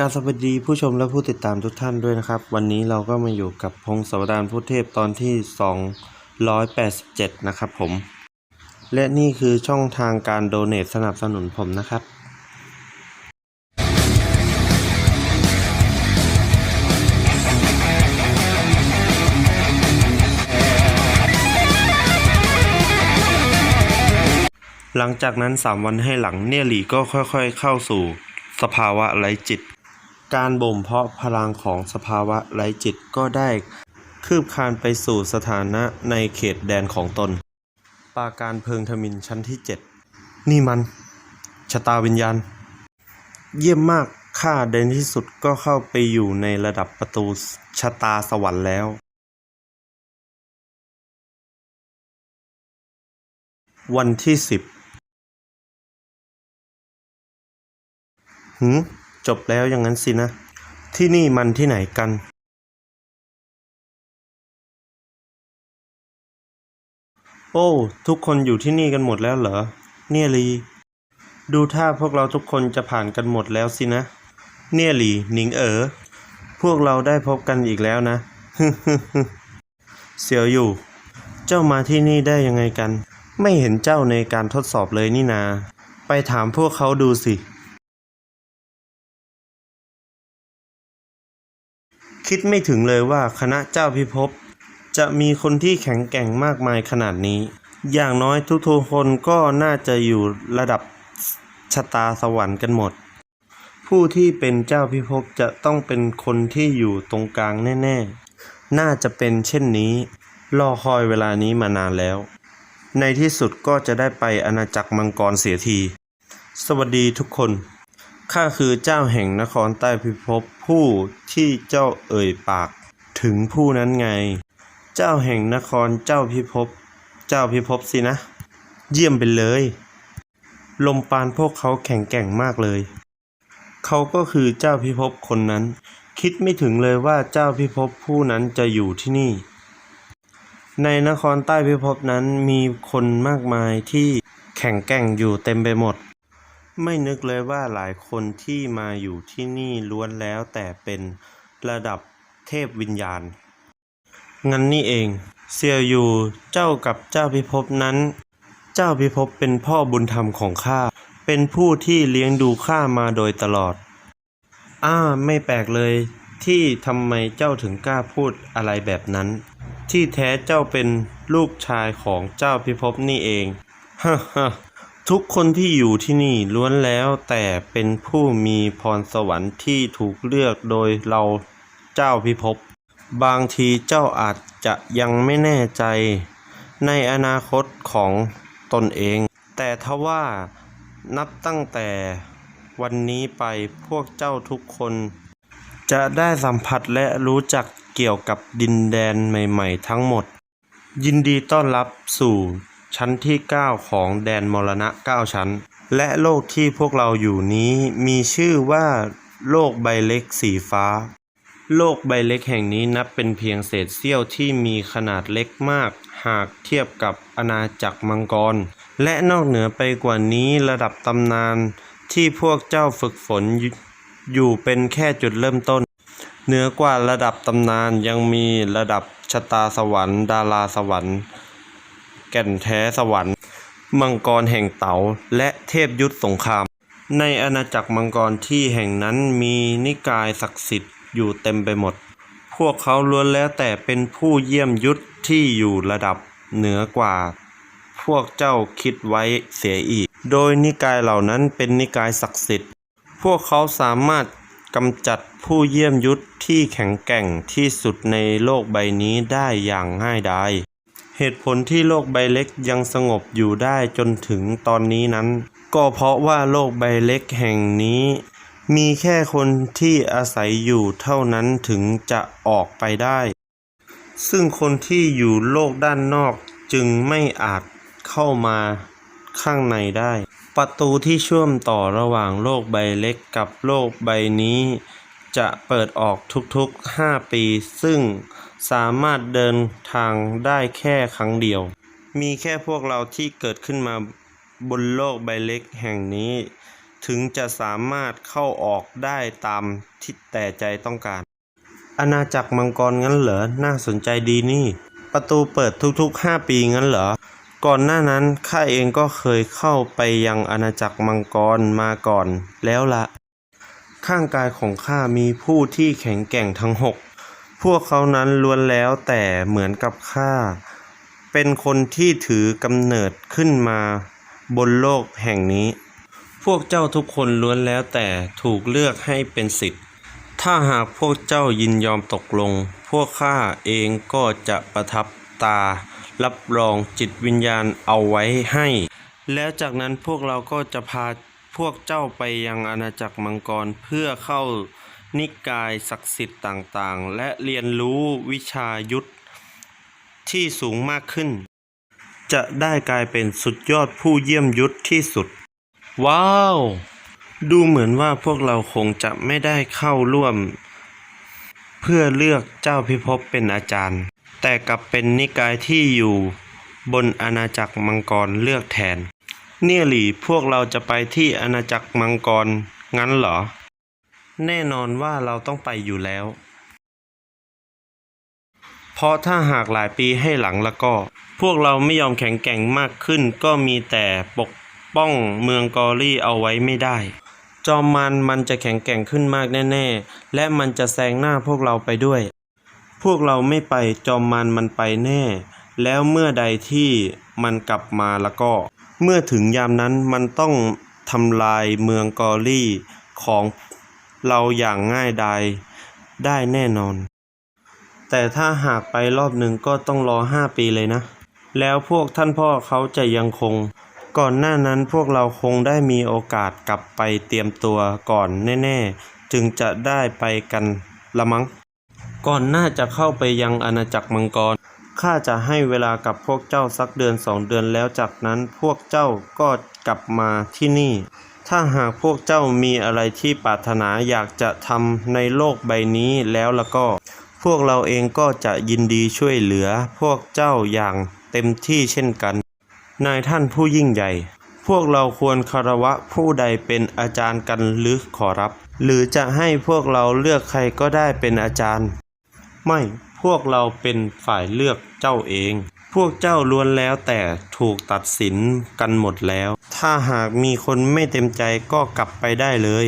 การสวัสดีผู้ชมและผู้ติดตามทุกท่านด้วยนะครับ วันนี้เราก็มาอยู่กับพงศวดารพุทธเทพตอนที่ 287 นะครับผม และนี่คือช่องทางการโดเน a สนับสนุนผมนะครับ หลังจากนั้น 3 วันให้หลังเนี่ยหลีก็ค่อยๆเข้าสู่สภาวะไร้จิต การบ่มเพาะพลังของสภาวะไร้จิตก็ได้คืบคลานไปสู่สถานะในเขตแดนของตน ปาการเพิงทมินชั้นที่ 7 นี่มัน ชะตาวิญญาณ เยี่ยมมากข้าในที่สุดก็เข้าไปอยู่ในระดับประตูชะตาสวรรค์แล้ว วันที่สิบหืม จบแล้วอย่างนั้นสินะ ที่นี่มันที่ไหนกันโอ้ทุกคนอยู่ที่นี่กันหมดแล้วเหรอ เนี่ยลี ดูท่าพวกเราทุกคนจะผ่านกันหมดแล้วสินะ เนี่ยลีหนิงเอ๋อพวกเราได้พบกันอีกแล้วนะเสียวอยู่ เจ้ามาที่นี่ได้ยังไงกัน ไม่เห็นเจ้าในการทดสอบเลยนี่นา ไปถามพวกเขาดูสิ คิดไม่ถึงเลยว่าคณะเจ้าพิภพจะมีคนที่แข็งแกร่งมากมายขนาดนี้ อย่างน้อยทุกๆคนก็น่าจะอยู่ระดับชะตาสวรรค์กันหมด ผู้ที่เป็นเจ้าพิภพจะต้องเป็นคนที่อยู่ตรงกลางแน่ๆ น่าจะเป็นเช่นนี้ รอคอยเวลานี้มานานแล้ว ในที่สุดก็จะได้ไปอาณาจักรมังกรเสียที สวัสดีทุกคน ข้าคือเจ้าแห่งนครใต้พิภพผู้ที่เจ้าเอ่ยปากถึงผู้นั้นไง เจ้าแห่งนครเจ้าพิภพ เจ้าพิภพสินะ เยี่ยมไปเลย ลมปานพวกเขาแข็งแกร่งมากเลย เขาก็คือเจ้าพิภพคนนั้น คิดไม่ถึงเลยว่าเจ้าพิภพผู้นั้นจะอยู่ที่นี่ ในนครใต้พิภพนั้นมีคนมากมายที่แข็งแกร่งอยู่เต็มไปหมด ไม่นึกเลยว่าหลายคนที่มาอยู่ที่นี่ล้วนแล้วแต่เป็นระดับเทพวิญญาณ งั้นนี่เองเซียวยูเจ้ากับเจ้าพิภพนั้น เจ้าพิภพเป็นพ่อบุญธรรมของข้า เป็นผู้ที่เลี้ยงดูข้ามาโดยตลอด อ้าไม่แปลกเลยที่ทำไมเจ้าถึงกล้าพูดอะไรแบบนั้น ที่แท้เจ้าเป็นลูกชายของเจ้าพิภพนี่เองฮ่าฮ่า ทุกคนที่อยู่ที่นี่ล้วนแล้วแต่เป็นผู้มีพรสวรรค์ที่ถูกเลือกโดยเราเจ้าพิภพบางทีเจ้าอาจจะยังไม่แน่ใจ ในอนาคตของตนเอง แต่ทว่านับตั้งแต่วันนี้ไปพวกเจ้าทุกคน จะได้สัมผัสและรู้จักเกี่ยวกับดินแดนใหม่ ๆ ทั้งหมด ยินดีต้อนรับสู่ ชั้นที่ 9 ของแดนมรณะ 9 ชั้น และโลกที่พวกเราอยู่นี้มีชื่อว่า โลกใบเล็กสีฟ้า โลกใบเล็กแห่งนี้นับเป็นเพียงเศษเสี้ยวที่มีขนาดเล็กมาก หากเทียบกับอาณาจักรมังกร และนอกเหนือไปกว่านี้ระดับตำนานที่พวกเจ้าฝึกฝนอยู่อยู่เป็นแค่จุดเริ่มต้น เหนือกว่าระดับตำนานยังมีระดับชะตาสวรรค์ ดาราสวรรค์ แก่นแท้สวรรค์ มังกรแห่งเต๋าและเทพยุทธสงคราม ในอาณาจักรมังกรที่แห่งนั้นมีนิกายศักดิ์สิทธิ์อยู่เต็มไปหมด พวกเขาล้วนแล้วแต่เป็นผู้เยี่ยมยุทธที่อยู่ระดับเหนือกว่า พวกเจ้าคิดไว้เสียอีก โดยนิกายเหล่านั้นเป็นนิกายศักดิ์สิทธิ์ พวกเขาสามารถกำจัดผู้เยี่ยมยุทธที่แข็งแกร่งที่สุดในโลกใบนี้ได้อย่างง่ายดาย เหตุผลที่โลกใบเล็กยังสงบอยู่ได้จนถึงตอนนี้นั้น ก็เพราะว่าโลกใบเล็กแห่งนี้ มีแค่คนที่อาศัยอยู่เท่านั้นถึงจะออกไปได้ ซึ่งคนที่อยู่โลกด้านนอกจึงไม่อาจเข้ามาข้างในได้ ประตูที่เชื่อมต่อระหว่างโลกใบเล็กกับโลกใบนี้ จะเปิดออกทุกๆ 5 ปี ซึ่ง สามารถเดินทางได้แค่ครั้งเดียว มีแค่พวกเราที่เกิดขึ้นมาบนโลกใบเล็กแห่งนี้ ถึงจะสามารถเข้าออกได้ตามที่แต่ใจต้องการ อาณาจักรมังกรงั้นเหรอ น่าสนใจดีนี่ ประตูเปิดทุกๆ 5 ปีงั้นเหรอ ก่อนหน้านั้นข้าเองก็เคยเข้าไปยังอาณาจักรมังกรมาก่อนแล้วละข้างกายของข้ามีผู้ที่แข็งแกร่งทั้งหก พวกเขานั้นล้วนแล้วแต่เหมือนกับข้า เป็นคนที่ถือกำเนิดขึ้นมาบนโลกแห่งนี้ พวกเจ้าทุกคนล้วนแล้วแต่ถูกเลือกให้เป็นสิทธิ์ ถ้าหากพวกเจ้ายินยอมตกลง พวกข้าเองก็จะประทับตา รับรองจิตวิญญาณเอาไว้ให้ แล้วจากนั้นพวกเราก็จะพาพวกเจ้าไปยังอาณาจักรมังกรเพื่อเข้า นิกายศักดิ์สิทธิ์ต่างๆ และเรียนรู้วิชายุทธที่สูงมากขึ้น จะได้กลายเป็นสุดยอดผู้เยี่ยมยุทธที่สุด ว้าว ดูเหมือนว่าพวกเราคงจะไม่ได้เข้าร่วม เพื่อเลือกเจ้าพิภพเป็นอาจารย์ แต่กลับเป็นนิกายที่อยู่บนอาณาจักรมังกรเลือกแทน เนี่ยหลีพวกเราจะไปที่อาณาจักรมังกรงั้นเหรอ แน่นอนว่าเราต้องไปอยู่แล้ว เพราะถ้าหากหลายปีให้หลังแล้วก็ พวกเราไม่ยอมแข็งแกร่งมากขึ้น ก็มีแต่ปกป้องเมืองกอรี่เอาไว้ไม่ได้ จอมมันมันจะแข็งแกร่งขึ้นมากแน่ๆ และมันจะแซงหน้าพวกเราไปด้วย พวกเราไม่ไปจอมมันมันไปแน่ แล้วเมื่อใดที่มันกลับมาแล้วก็ เมื่อถึงยามนั้นมันต้องทำลายเมืองกอรี่ของ เราอย่างง่ายดายได้แน่นอน แต่ถ้าหากไปรอบหนึ่งก็ต้องรอห้าปีเลยนะ แล้วพวกท่านพ่อเขาจะยังคง ก่อนหน้านั้นพวกเราคงได้มีโอกาสกลับไปเตรียมตัวก่อนแน่ๆ จึงจะได้ไปกันละมั้ง ก่อนหน้าจะเข้าไปยังอาณาจักรมังกรข้าจะให้เวลากับพวกเจ้าสักเดือนสองเดือนแล้วจากนั้นพวกเจ้าก็กลับมาที่นี่ ถ้าหากพวกเจ้ามีอะไรที่ปรารถนาอยากจะทำในโลกใบนี้แล้วแล้วก็ พวกเราเองก็จะยินดีช่วยเหลือพวกเจ้าอย่างเต็มที่เช่นกัน นายท่านผู้ยิ่งใหญ่ พวกเราควรคารวะผู้ใดเป็นอาจารย์กันหรือขอรับ หรือจะให้พวกเราเลือกใครก็ได้เป็นอาจารย์ ไม่ พวกเราเป็นฝ่ายเลือกเจ้าเอง พวกเจ้าล้วนแล้วแต่ถูกตัดสินกันหมดแล้ว ถ้าหากมีคนไม่เต็มใจก็กลับไปได้เลย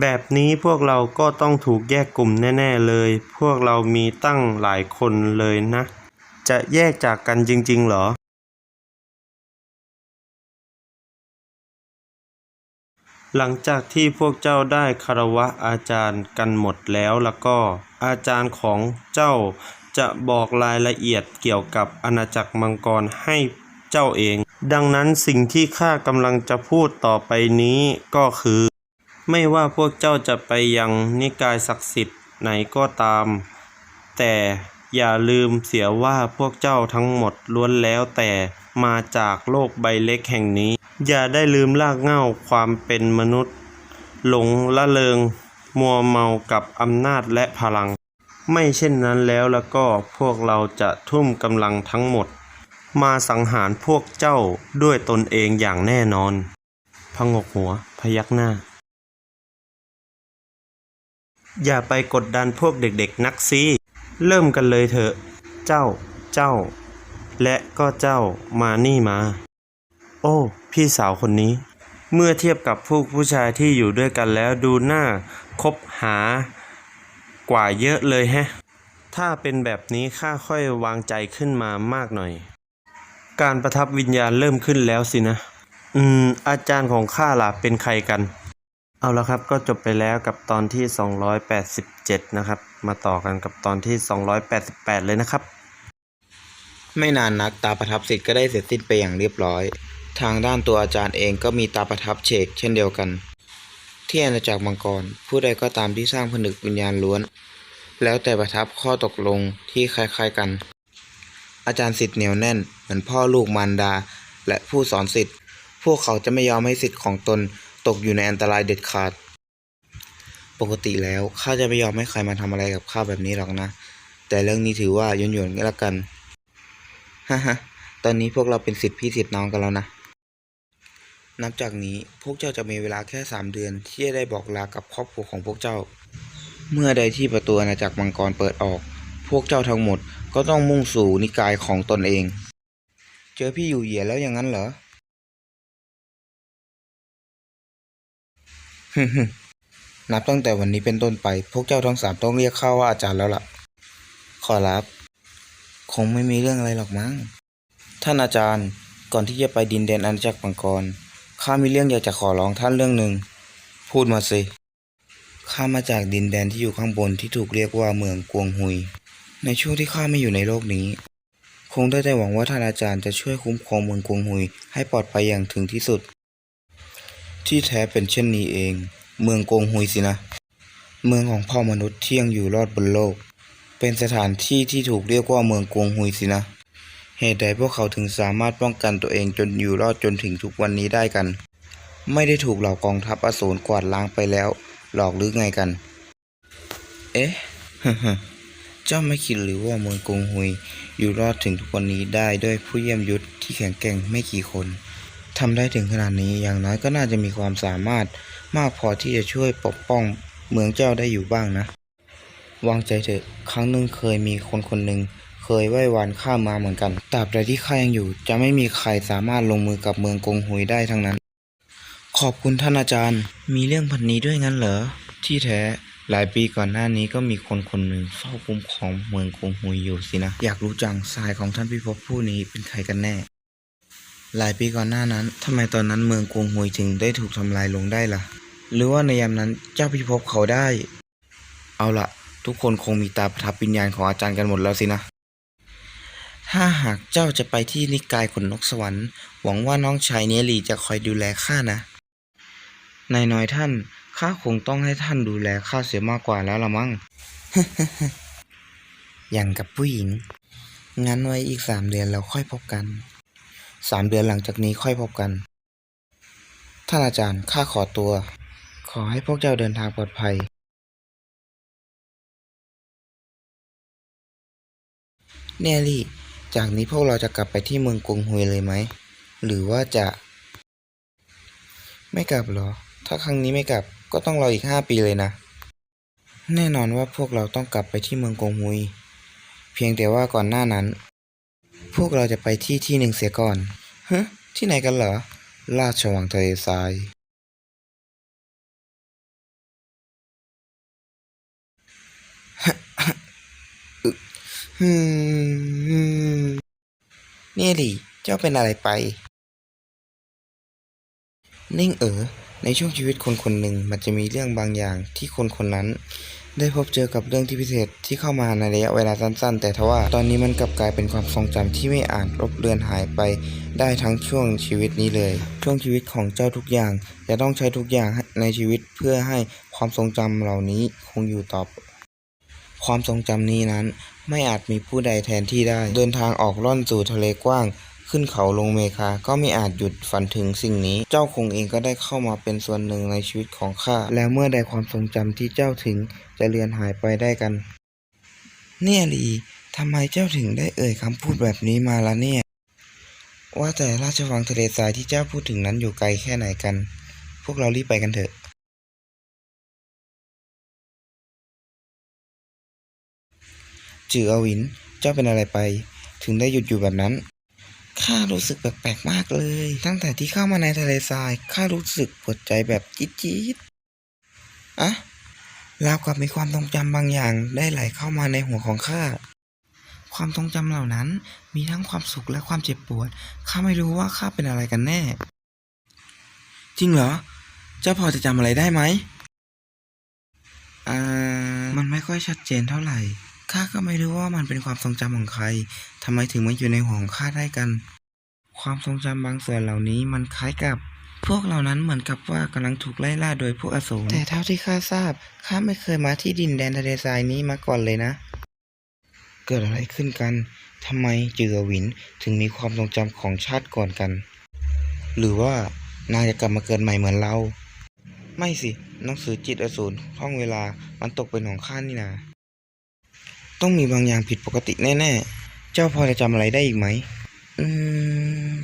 แบบนี้พวกเราก็ต้องถูกแยกกลุ่มแน่ๆเลย พวกเรามีตั้งหลายคนเลยนะ จะแยกจากกันจริงๆเหรอ หลังจากที่พวกเจ้าได้คารวะอาจารย์กันหมดแล้วแล้วก็อาจารย์ของเจ้า จะบอกรายละเอียดเกี่ยวกับอาณาจักรมังกรให้เจ้าเอง ดังนั้นสิ่งที่ข้ากำลังจะพูดต่อไปนี้ก็คือ ไม่ว่าพวกเจ้าจะไปยังนิกายศักดิ์สิทธิ์ไหนก็ตาม แต่อย่าลืมเสียว่าพวกเจ้าทั้งหมดล้วนแล้วแต่มาจากโลกใบเล็กแห่งนี้ อย่าได้ลืมรากเหง้าความเป็นมนุษย์ หลงละเลงมัวเมากับอำนาจและพลัง ไม่เช่นนั้นแล้วแล้วก็พวกเราจะทุ่มกำลังทั้งหมด มาสังหารพวกเจ้าด้วยตนเองอย่างแน่นอนพงกหัว พยักหน้า อย่าไปกดดันพวกเด็กๆนักซีเริ่มกันเลยเถอะ เจ้า เจ้า และก็เจ้ามานี่มา โอ้ พี่สาวคนนี้ เมื่อเทียบกับพวกผู้ชายที่อยู่ด้วยกันแล้วดูหน้าคบหา กว่าเยอะเลยแฮะ ถ้าเป็นแบบนี้ข้าค่อยวางใจขึ้นมามากหน่อย การประทับวิญญาณเริ่มขึ้นแล้วสินะ อืม อาจารย์ของข้าล่ะเป็นใครกัน เอาละครับก็จบไปแล้วกับตอนที่ 287 นะครับ มาต่อกันกับตอนที่ 288 เลยนะครับ ไม่นานนักตาประทับสิทธิ์ก็ได้เสร็จสิ้นไปอย่างเรียบร้อย ทางด้านตัวอาจารย์เองก็มีตาประทับเฉกเช่นเดียวกัน ที่อาณาจักรมังกร ผู้ใดก็ตามที่สร้างผนึกวิญญาณล้วน แล้วแต่ประทับข้อตกลงที่คล้ายๆกัน อาจารย์สิทธิ์เหนียวแน่น เหมือนพ่อลูกมารดา และผู้สอนสิทธิ์ พวกเขาจะไม่ยอมให้สิทธิ์ของตนตกอยู่ในอันตรายเด็ดขาด ปกติแล้วข้าจะไม่ยอมให้ใครมาทำอะไรกับข้าแบบนี้หรอกนะ แต่เรื่องนี้ถือว่าหยวนๆก็แล้วกันฮ่าฮ่าตอนนี้พวกเราเป็นสิทธิพี่สิทธิน้องกันแล้วนะ นับจากนี้พวกเจ้าจะมีเวลาแค่สามเดือนที่จะได้บอกลากับครอบครัวของพวกเจ้า เมื่อใดที่ประตูอาณาจักรมังกรเปิดออก พวกเจ้าทั้งหมดก็ต้องมุ่งสู่นิกายของตนเอง เจอพี่อยู่เหยียแล้วอย่างนั้นเหรอนับตั้งแต่วันนี้เป็นต้นไป พวกเจ้าทั้งสามต้องเรียกข้าว่าอาจารย์แล้วล่ะ ขอรับ คงไม่มีเรื่องอะไรหรอกมั้ง ท่านอาจารย์ ก่อนที่จะไปดินแดนอาณาจักรมังกร ข้ามีเรื่องอยากจะขอร้องท่านเรื่องหนึ่ง พูดมาสิ ข้ามาจากดินแดนที่อยู่ข้างบนที่ถูกเรียกว่าเมืองกวงฮุย ในช่วงที่ข้าไม่อยู่ในโลกนี้ คงได้แต่หวังว่าท่านอาจารย์จะช่วยคุ้มครองเมืองกวงฮุยให้ปลอดภัยอย่างถึงที่สุด ที่แท้เป็นเช่นนี้เอง เมืองกวงฮุยสินะ เมืองของพ่อมนุษย์ที่ยังอยู่รอดบนโลก เป็นสถานที่ที่ถูกเรียกว่าเมืองกวงฮุยสินะ เหตุใดพวกเขาถึงสามารถป้องกันตัวเองจนอยู่รอดจนถึงทุกวันนี้ได้กัน ไม่ได้ถูกเหล่ากองทัพอสูรกวาดล้างไปแล้ว หลอกหรือไงกัน เอ๊ะ เจ้าไม่คิดหรือว่าเมืองกงฮุยอยู่รอดถึงทุกวันนี้ได้ด้วยผู้เยี่ยมยุทธที่แข็งแกร่งไม่กี่คนทำได้ถึงขนาดนี้อย่างน้อยก็น่าจะมีความสามารถมากพอที่จะช่วยปกป้องเมืองเจ้าได้อยู่บ้างนะ วางใจเถอะ ครั้งหนึ่งเคยมีคนคนหนึ่ง เคยไหว้วานข้ามาเหมือนกันตราบใดที่ข้ายังอยู่ จะไม่มีใครสามารถลงมือกับเมืองกงฮุยได้ทั้งนั้น ขอบคุณท่านอาจารย์ มีเรื่องพันนี้ด้วยงั้นเหรอ ที่แท้หลายปีก่อนหน้านี้ก็มีคนคนหนึ่งเฝ้าคุ้มครองเมืองกงฮุยอยู่สินะ อยากรู้จังสายของท่านพิภพผู้นี้เป็นใครกันแน่ หลายปีก่อนหน้านั้นทำไมตอนนั้นเมืองกงฮุยถึงได้ถูกทำลายลงได้ล่ะ หรือว่าในยามนั้นเจ้าพิภพเขาได้ เอาล่ะ ทุกคนคงมีตาประทับวิญญาณของอาจารย์กันหมดแล้วสินะ ถ้าหากเจ้าจะไปที่นิกายขนนกสวรรค์ หวังว่าน้องชายเนลีจะคอยดูแลข้านะ นายน้อยท่าน ข้าคงต้องให้ท่านดูแลข้าเสียมากกว่าแล้วละมั้ง อย่างกับผู้หญิง งั้นไว้อีกสามเดือนเราค่อยพบกัน สามเดือนหลังจากนี้ค่อยพบกัน ท่านอาจารย์ข้าขอตัว ขอให้พวกเจ้าเดินทางปลอดภัยเนลลี่ จากนี้พวกเราจะกลับไปที่เมืองกงฮุยเลยไหม หรือว่าจะ ไม่กลับเหรอ ถ้าครั้งนี้ไม่กลับก็ต้องรออีกห้าปีเลยนะ แน่นอนว่าพวกเราต้องกลับไปที่เมืองกงฮุย เพียงแต่ว่าก่อนหน้านั้น พวกเราจะไปที่ที่หนึ่งเสียก่อนฮะที่ไหนกันเหรอ ราชวังทะเลทราย ฮึมเนี่ยดิเจ้าเป็นอะไรไป นิ่งเอ๋อในช่วงชีวิตคนคนหนึ่งมันจะมีเรื่องบางอย่างที่คนคนนั้น ได้พบเจอกับเรื่องที่พิเศษที่เข้ามาในระยะเวลาสั้นๆ แต่ทว่าตอนนี้มันกลับกลายเป็นความทรงจำที่ไม่อาจลบเลือนหายไป ได้ทั้งช่วงชีวิตนี้เลย ช่วงชีวิตของเจ้าทุกอย่าง จะต้องใช้ทุกอย่างในชีวิตเพื่อให้ความทรงจำเหล่านี้คงอยู่ต่อความทรงจำนี้นั้น ไม่อาจมีผู้ใดแทนที่ได้ เดินทางออกล่อนสู่ทะเลกว้าง ขึ้นเขาลงเมฆาก็ไม่อาจหยุดฝันถึงสิ่งนี้ เจ้าคงเองก็ได้เข้ามาเป็นส่วนหนึ่งในชีวิตของข้า แล้วเมื่อใดความทรงจำที่เจ้าถึงจะเลือนหายไปได้กัน เนี่ยลีทำไมเจ้าถึงได้เอ่ยคำพูดแบบนี้มาละเนี่ย ว่าแต่ราชวังทะเลทรายที่เจ้าพูดถึงนั้นอยู่ไกลแค่ไหนกัน พวกเรารีบไปกันเถอะ จืออวิน เจ้าเป็นอะไรไป ถึงได้หยุดอยู่แบบนั้น ข้ารู้สึกแปลกๆมากเลย ตั้งแต่ที่เข้ามาในทะเลทราย ข้ารู้สึกปวดใจแบบจี๊ดๆอะราวกับมีความทรงจำบางอย่างได้ไหลเข้ามาในหัวของข้า ความทรงจำเหล่านั้นมีทั้งความสุขและความเจ็บปวด ข้าไม่รู้ว่าข้าเป็นอะไรกันแน่ จริงเหรอ เจ้าพอจะจำอะไรได้ไหมอ่า มันไม่ค่อยชัดเจนเท่าไหร่ ข้าก็ไม่รู้ว่ามันเป็นความทรงจำของใครทำไมถึงมาอยู่ในหัวของข้าได้กัน ความทรงจำบางส่วนเหล่านี้มันคล้ายกับ พวกเหล่านั้นเหมือนกับว่ากำลังถูกไล่ล่าโดยพวกอสูรแต่เท่าที่ข้าทราบข้าไม่เคยมาที่ดินแดนทะเลทรายนี้มาก่อนเลยนะ เกิดอะไรขึ้นกันทำไมจือหวินถึงมีความทรงจำของชาติก่อนกัน หรือว่านางจะกลับมาเกิดใหม่เหมือนเรา ไม่สิหนังสือจิตอสูรท่องเวลามันตกเป็นของข้านี่นา ต้องมีบางอย่างผิดปกติแน่ๆ เจ้าพอจะจำอะไรได้อีกไหม อืม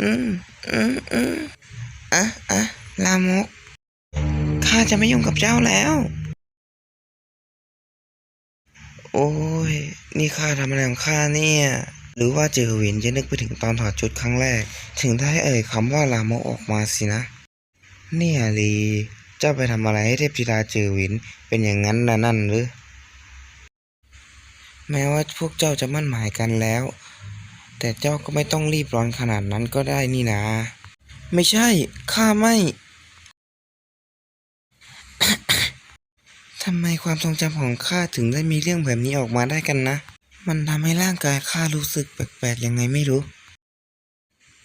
อืม อืม อืม อะอะลามก ข้าจะไม่ยุ่งกับเจ้าแล้ว โอ้ย นี่ข้าทำอะไรของข้าเนี่ย รือว่าเจอวินจะนึกไปถึงตอนถอดชุดครั้งแรก ถึงได้เอ่ยคำว่าลามกออกมาสินะ เนี่ยลีเจ้าไปทำอะไรให้เทพธิดาเจอวินเป็นอย่างนั้นนะนั่นหรือ แม้ว่าพวกเจ้าจะมั่นหมายกันแล้ว แต่เจ้าก็ไม่ต้องรีบร้อนขนาดนั้นก็ได้นี่นะ ไม่ใช่ข้าไม่ทำไมความทรงจำของข้าถึงได้มีเรื่องแบบนี้ออกมาได้กันนะ มันทำให้ร่างกายข้ารู้สึกแปลกๆยังไงไม่รู้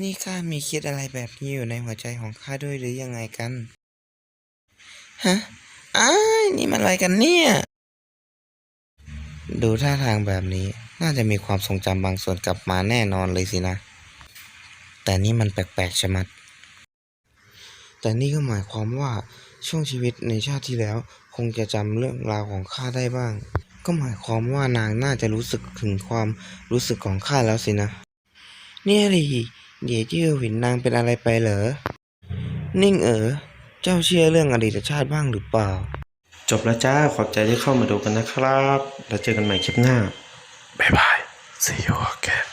นี่ข้ามีคิดอะไรแบบนี้อยู่ในหัวใจของข้าด้วยหรือยังไงกัน ฮะอ้ายนี่มันอะไรกันเนี่ย ดูท่าทางแบบนี้ น่าจะมีความทรงจำบางส่วนกลับมาแน่นอนเลยสินะ แต่นี่มันแปลกๆชะมัด แต่นี่ก็หมายความว่าช่วงชีวิตในชาติที่แล้ว คงจะจำเรื่องราวของข้าได้บ้าง ก็หมายความว่านางน่าจะรู้สึกถึงความรู้สึกของข้าแล้วสินะ เนี่ยดิเดี๋ยวที่เห็นนางเป็นอะไรไปเหรอ นิ่งเอ๋อเจ้าเชื่อเรื่องอดีตชาติบ้างหรือเปล่า จบแล้วจ้า ขอบใจที่เข้ามาดูกันนะครับ แล้วเจอกันใหม่คลิปหน้า บ๊ายบาย see you again